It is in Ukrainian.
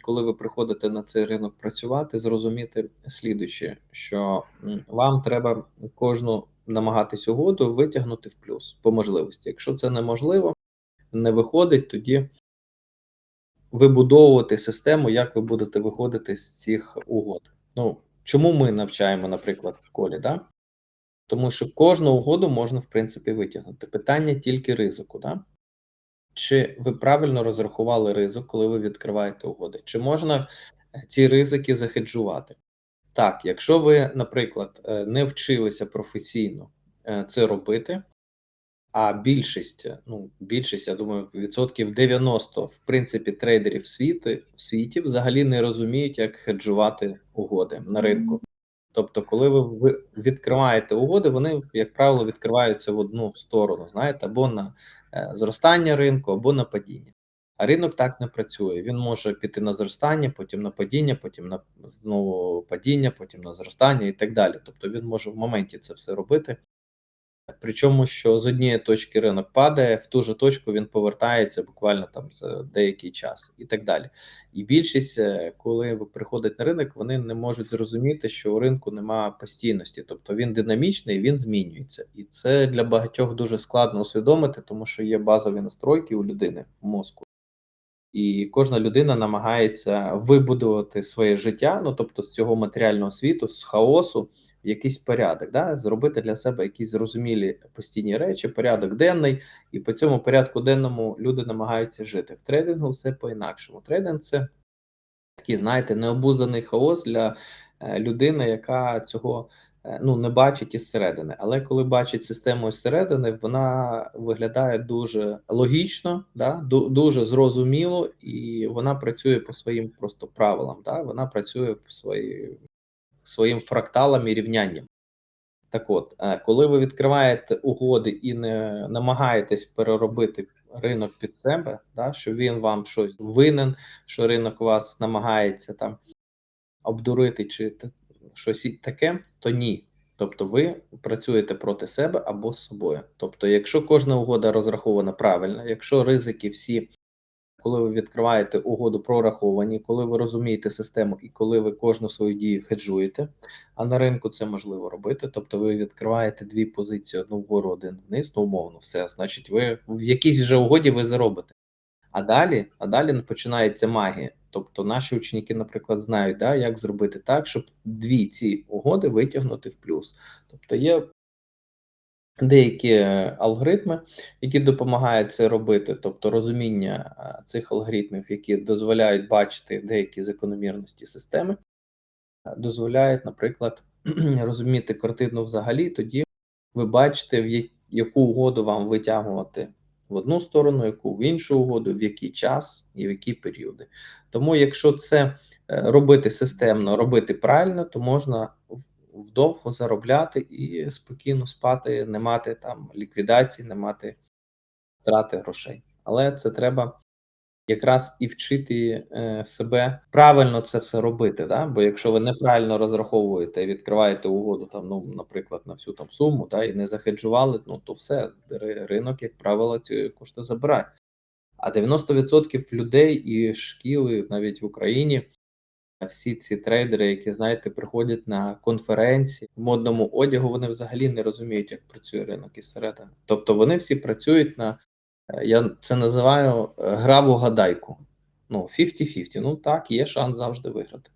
коли ви приходите на цей ринок працювати, зрозуміти слідуюче, що вам треба кожну намагатись угоду витягнути в плюс по можливості. Якщо це неможливо, не виходить, тоді вибудовувати систему, як ви будете виходити з цих угод. Ну чому ми навчаємо, наприклад, в школі, да? Тому що кожну угоду можна, в принципі, витягнути. Питання тільки ризику, да? Чи ви правильно розрахували ризик, коли ви відкриваєте угоди? Чи можна е, ці ризики захеджувати? Так, якщо ви, наприклад, е, не вчилися професійно е, це робити, а більшість, ну більшість, я думаю, відсотків 90, в принципі, трейдерів світи, в світі взагалі не розуміють, як хеджувати угоди на ринку. Тобто, коли ви відкриваєте угоди, вони, як правило, відкриваються в одну сторону, знаєте, або на е, зростання ринку, або на падіння. А ринок так не працює. Він може піти на зростання, потім на падіння, потім на знову падіння, потім на зростання і так далі. Тобто він може в моменті це все робити. Причому, що з однієї точки ринок падає, в ту же точку він повертається буквально там за деякий час і так далі. І більшість, е, коли приходить на ринок, вони не можуть зрозуміти, що у ринку немає постійності, тобто він динамічний, він змінюється, і це для багатьох дуже складно усвідомити, тому що є базові настройки у людини в мозку. І кожна людина намагається вибудувати своє життя, ну тобто з цього матеріального світу, з хаосу, якийсь порядок, да? зробити для себе якісь зрозумілі постійні речі, порядок денний, і по цьому порядку денному люди намагаються жити. В трейдингу все по-інакшому. Трейдинг це такий, знаєте, необузданий хаос для е, людини, яка цього е, ну не бачить із середини. Але коли бачить систему із середини, вона виглядає дуже логічно, да? дуже зрозуміло, і вона працює по своїм просто правилам. Да? Вона працює по своїй своїм фракталам і рівнянням. Так от, е, коли ви відкриваєте угоди і не намагаєтесь переробити ринок під себе, да, що він вам щось винен, що ринок вас намагається там обдурити чи щось таке, то ні. Тобто ви працюєте проти себе або з собою. Тобто, якщо кожна угода розрахована правильно, якщо ризики всі коли ви відкриваєте угоду прораховані, коли ви розумієте систему і коли ви кожну свою дію хеджуєте, а на ринку це можливо робити. Тобто ви відкриваєте дві позиції: одну вгору, один вниз, ну умовно, все. Значить, ви в якійсь вже угоді ви заробите. А далі, а далі починається магія. Тобто наші учники, наприклад, знають, да, як зробити так, щоб дві ці угоди витягнути в плюс. Тобто є деякі е, алгоритми, які допомагають це робити, тобто розуміння е, цих алгоритмів, які дозволяють бачити деякі закономірності системи, е, дозволяють, наприклад, розуміти картину взагалі, тоді ви бачите, в яку угоду вам витягувати в одну сторону, яку в іншу угоду, в який час і в які періоди. Тому, якщо це робити системно, робити правильно, то можна вдовго заробляти і спокійно спати, не мати там ліквідації, не мати втрати грошей. Але це треба якраз і вчити е, себе правильно це все робити. Да? Бо якщо ви неправильно розраховуєте і відкриваєте угоду, там, ну, наприклад, на всю там суму, да, і не захеджували, ну то все, ринок, як правило, ці кошти забирає. А 90% людей і шкіли навіть в Україні всі ці трейдери, які знаєте, приходять на конференції в модному одягу, вони взагалі не розуміють, як працює ринок із середини. Тобто вони всі працюють на е, я це називаю граву гра в угадайку. Ну, 50-50. Ну так, є шанс завжди виграти.